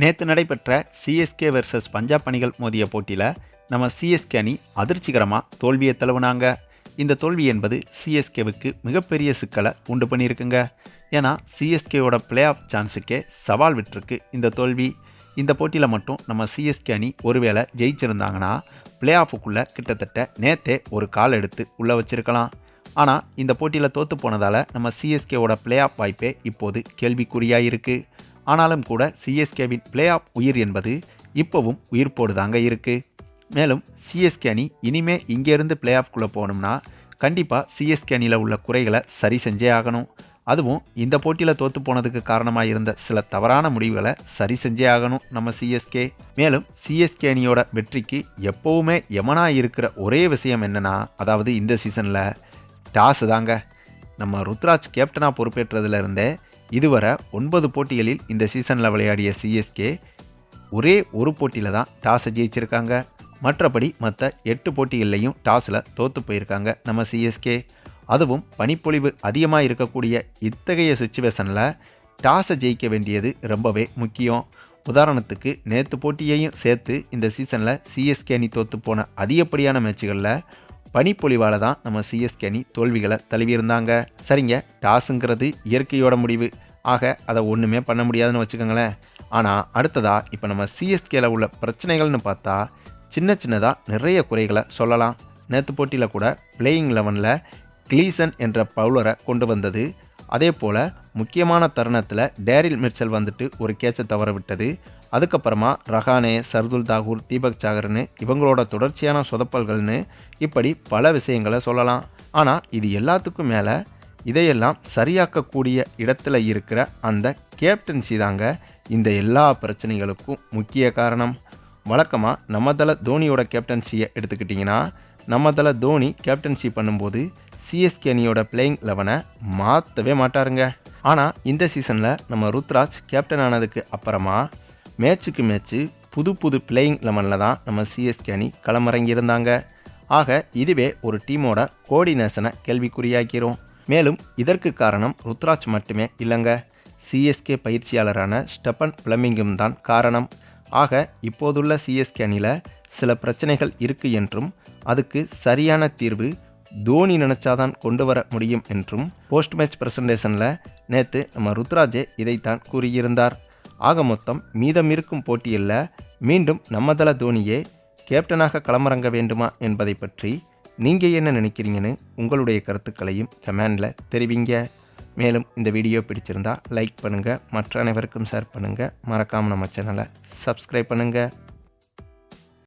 நேற்று நடைபெற்ற CSK versus Punjab அணிகள் மோதிய போட்டியில் நம்ம சிஎஸ்கே அணி அதிர்ச்சிகரமாக தோல்வியை தழுவுனாங்க. இந்த தோல்வி என்பது சிஎஸ்கேவுக்கு மிகப்பெரிய சிக்கலை உண்டு பண்ணியிருக்குங்க. ஏன்னா சிஎஸ்கேவோட பிளே ஆஃப் சான்ஸுக்கே சவால் விட்டுருக்கு இந்த தோல்வி. இந்த போட்டியில் மட்டும் நம்ம சிஎஸ்கே அணி ஒருவேளை ஜெயிச்சிருந்தாங்கன்னா பிளே ஆஃபுக்குள்ளே கிட்டத்தட்ட நேத்தே ஒரு கால் எடுத்து உள்ளே வச்சிருக்கலாம். ஆனால் இந்த போட்டியில் தோற்று போனதால் நம்ம சிஎஸ்கேவோட பிளே ஆஃப் வாய்ப்பே இப்போது கேள்விக்குறியாக இருக்குது ஆனாலும் கூட சிஎஸ்கேவின் பிளே ஆஃப் உயிர் என்பது இப்போவும் உயிர்ப்போடு தாங்க இருக்குது மேலும் சிஎஸ்கே அணி இனிமே இங்கேருந்து பிளே ஆஃப்குள்ளே போகணும்னா கண்டிப்பாக சிஎஸ்கே அணியில் உள்ள குறைகளை சரி செஞ்சே ஆகணும். அதுவும் இந்த போட்டியில் தோற்று போனதுக்கு காரணமாக இருந்த சில தவறான முடிவுகளை சரி செஞ்சே ஆகணும் நம்ம சிஎஸ்கே மேலும் சிஎஸ்கே அணியோட வெற்றிக்கு எப்போவுமே யமனாக இருக்கிற ஒரே விஷயம் என்னன்னா அதாவது இந்த சீசனில் டாஸ் தாங்க. நம்ம ருத்ராஜ் கேப்டனாக பொறுப்பேற்றதுலேருந்தே இருந்தே இதுவரை ஒன்பது போட்டிகளில் இந்த சீசனில் விளையாடிய சிஎஸ்கே ஒரே ஒரு போட்டியில் தான் டாஸை ஜெயிச்சிருக்காங்க. மற்றபடி மற்ற எட்டு போட்டிகள்லையும் டாஸில் தோற்று போயிருக்காங்க நம்ம சிஎஸ்கே அதுவும் பனிப்பொழிவு அதிகமாக இருக்கக்கூடிய இத்தகைய சுச்சுவேஷனில் டாஸை ஜெயிக்க வேண்டியது ரொம்பவே முக்கியம். உதாரணத்துக்கு நேற்று போட்டியையும் சேர்த்து இந்த சீசனில் சிஎஸ்கே அணி தோற்று போன அதிகப்படியான மேட்சுகளில் பனிப்பொழிவால் தான் நம்ம சிஎஸ்கே அணி தோல்விகளை தழுவியிருந்தாங்க. சரிங்க டாஸுங்கிறது இயற்கையோட முடிவு. ஆக அதை ஒன்றுமே பண்ண முடியாதுன்னு வச்சுக்கோங்களேன். ஆனால் அடுத்ததாக இப்போ நம்ம சிஎஸ்கேல உள்ள பிரச்சனைகள்னு பார்த்தா சின்ன சின்னதாக நிறைய குறைகளை சொல்லலாம். நேற்று போட்டியில் கூட பிளேயிங் லெவனில் கிளீசன் என்ற பவுலரை கொண்டு வந்தது. அதே போல் முக்கியமான தருணத்தில் டேரில் மிர்ச்சல் வந்துட்டு ஒரு கேட்சை தவற விட்டது அதுக்கப்புறமா ரஹானே சர்துல் தாகூர் தீபக் சாகர்னு இவங்களோட தொடர்ச்சியான சொதப்பல்கள்னு இப்படி பல விஷயங்களை சொல்லலாம். ஆனால் இது எல்லாத்துக்கும் மேலே இதையெல்லாம் சரியாக்கக்கூடிய இடத்துல இருக்கிற அந்த கேப்டன்சி தாங்க இந்த எல்லா பிரச்சனைகளுக்கும் முக்கிய காரணம். வழக்கமாக நம்ம தள தோனியோட கேப்டன்சியை எடுத்துக்கிட்டிங்கன்னா நம்ம தள தோனி கேப்டன்சி பண்ணும்போது சிஎஸ்கே அணியோட பிளேயிங் லெவனை மாற்றவே மாட்டாருங்க. ஆனால் இந்த சீசனில் நம்ம ருத்ராஜ் கேப்டன் ஆனதுக்கு அப்புறமா மேட்சுக்கு மேட்ச்சு புது புது பிளேயிங் லெவனில் தான் நம்ம சிஎஸ்கே அணி களமிறங்கியிருந்தாங்க ஆக இதுவே ஒரு டீமோட கோஆர்டினேஷனை கேள்விக்குறியாக்கிறோம். மேலும் இதற்கு காரணம் ருத்ராஜ் மட்டுமே இல்லைங்க. சிஎஸ்கே பயிற்சியாளரான ஸ்டெபன் பிளமிங்கும் தான் காரணம். ஆக இப்போதுள்ள சிஎஸ்கே அணியில் சில பிரச்சனைகள் இருக்குது என்றும் அதுக்கு சரியான தீர்வு தோனி நினச்சாதான் கொண்டு வர முடியும் என்றும் போஸ்ட் மேட்ச் பிரசன்டேஷனில் நேற்று நம்ம ருத்ராஜே இதைத்தான் கூறியிருந்தார். ஆக மொத்தம் மீதம் இருக்கும் போட்டியில் மீண்டும் நம்மதள தோனியே கேப்டனாக களமிறங்க வேண்டுமா என்பதை பற்றி நீங்கள் என்ன நினைக்கிறீங்கன்னு உங்களுடைய கருத்துக்களையும் கமெண்டில் தெரிவிங்க. மேலும் இந்த வீடியோ பிடிச்சிருந்தா லைக் பண்ணுங்கள் மற்ற அனைவருக்கும் ஷேர் பண்ணுங்கள் மறக்காமல் நம்ம சேனலை சப்ஸ்கிரைப் பண்ணுங்கள்